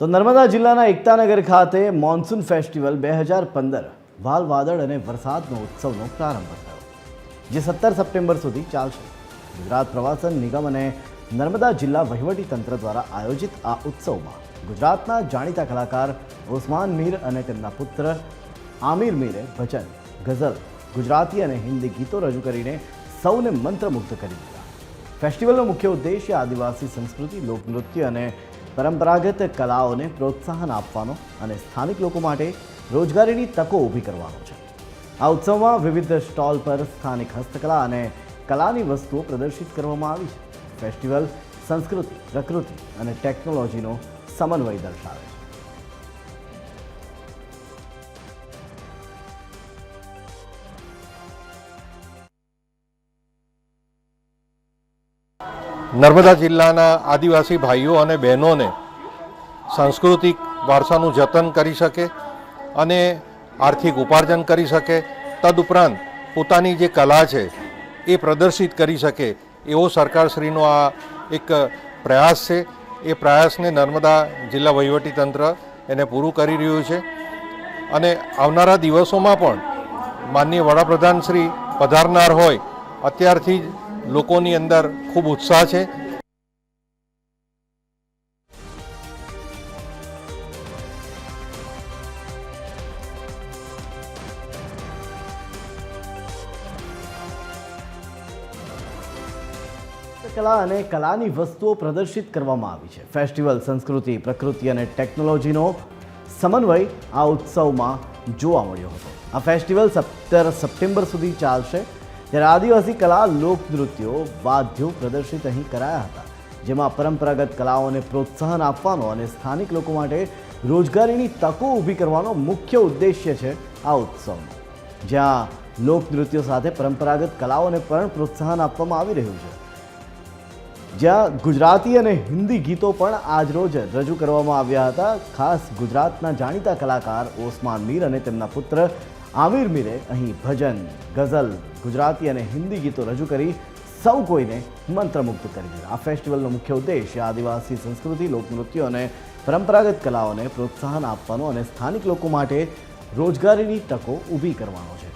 તો નર્મદા જિલ્લાના એકતાનગર ખાતે મોન્સૂન ફેસ્ટિવલ બે હજાર પંદર વાલ, વાદળ અને વરસાદનો ઉત્સવનો પ્રારંભ થયો, જે સત્તર સપ્ટેમ્બર સુધી ચાલશે. ગુજરાત પ્રવાસન નિગમ અને નર્મદા જિલ્લા વહીવટી તંત્ર દ્વારા આયોજિત આ ઉત્સવમાં ગુજરાતના જાણીતા કલાકાર ઓસમાન મીર અને તેમના પુત્ર આમિર મીરે ભજન, ગઝલ, ગુજરાતી અને હિન્દી ગીતો રજૂ કરીને સૌને મંત્રમુગ્ધ કરી દીધા. ફેસ્ટિવલનો મુખ્ય ઉદ્દેશ્ય આદિવાસી સંસ્કૃતિ, લોકનૃત્ય અને પરંપરાગત કલાઓને પ્રોત્સાહન આપવાનો અને સ્થાનિક લોકો માટે રોજગારીની તકો ઊભી કરવાનો છે. આ ઉત્સવમાં વિવિધ સ્ટોલ પર સ્થાનિક હસ્તકલા અને કલાની વસ્તુઓ પ્રદર્શિત કરવામાં આવી છે. ફેસ્ટિવલ, સંસ્કૃતિ, પ્રકૃતિ અને ટેકનોલોજીનો સમન્વય દર્શાવે છે. નર્મદા જિલ્લાના આદિવાસી ભાઈઓ અને બહેનોને સાંસ્કૃતિક વારસાનું જતન કરી શકે અને આર્થિક ઉપાર્જન કરી શકે. તદુપરાંત પોતાની જે કલા છે એ પ્રદર્શિત કરી શકે એવો સરકારશ્રીનો આ એક પ્રયાસ છે. એ પ્રયાસને નર્મદા જિલ્લા વહીવટીતંત્ર એને પૂરું કરી રહ્યું છે. અને આવનારા દિવસોમાં પણ માનનીય વડાપ્રધાન શ્રી પધારનાર હોય, અત્યારથી જ લોકોની અંદર ખૂબ ઉત્સાહ છે. કલા અને કલાની વસ્તુઓ પ્રદર્શિત કરવામાં આવી છે. ફેસ્ટિવલ, સંસ્કૃતિ, પ્રકૃતિ અને ટેકનોલોજીનો સમન્વય આ ઉત્સવમાં જોવા મળ્યો હતો. આ ફેસ્ટિવલ સત્તર સપ્ટેમ્બર સુધી ચાલશે. ત્યારે આદિવાસી કલા લોકનૃત્યો વાદ્યો પ્રદર્શિત અહીં કરાયા હતા, જેમાં પરંપરાગત કલાઓને પ્રોત્સાહન આપવાનો અને સ્થાનિક લોકો માટે રોજગારીની તકો ઊભી કરવાનો મુખ્ય ઉદ્દેશ્ય છે આ ઉત્સવનો. જ્યાં લોકનૃત્યો સાથે પરંપરાગત કલાઓને પણ પ્રોત્સાહન આપવામાં આવી રહ્યું છે. જ્યાં ગુજરાતી અને હિન્દી ગીતો પણ આજરોજ રજૂ કરવામાં આવ્યા હતા. ખાસ ગુજરાતના જાણીતા કલાકાર ઓસમાન મીર અને તેમના પુત્ર આમિર મીરે અહીં ભજન, ગઝલ, ગુજરાતી અને હિન્દી ગીતો રજૂ કરી સૌ કોઈને મંત્રમુગ્ધ કરી દીધા. આ ફેસ્ટિવલનો મુખ્ય ઉદ્દેશ્ય આદિવાસી સંસ્કૃતિ, લોકનૃત્યો અને પરંપરાગત કલાઓને પ્રોત્સાહન આપવાનો અને સ્થાનિક લોકો માટે રોજગારીની તકો ઊભી કરવાનો છે.